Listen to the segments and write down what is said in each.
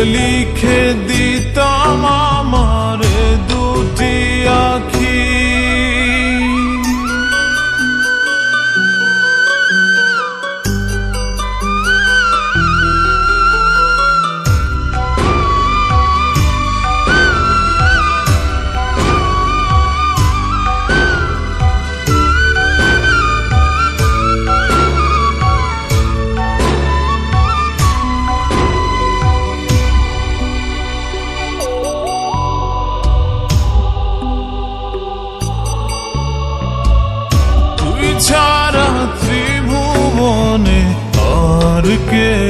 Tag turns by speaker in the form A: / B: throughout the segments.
A: তোর লিখে আর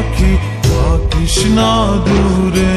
A: পাখি থাকিস দূরে।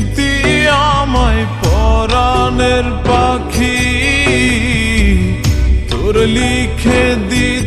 A: লিখে দিতাম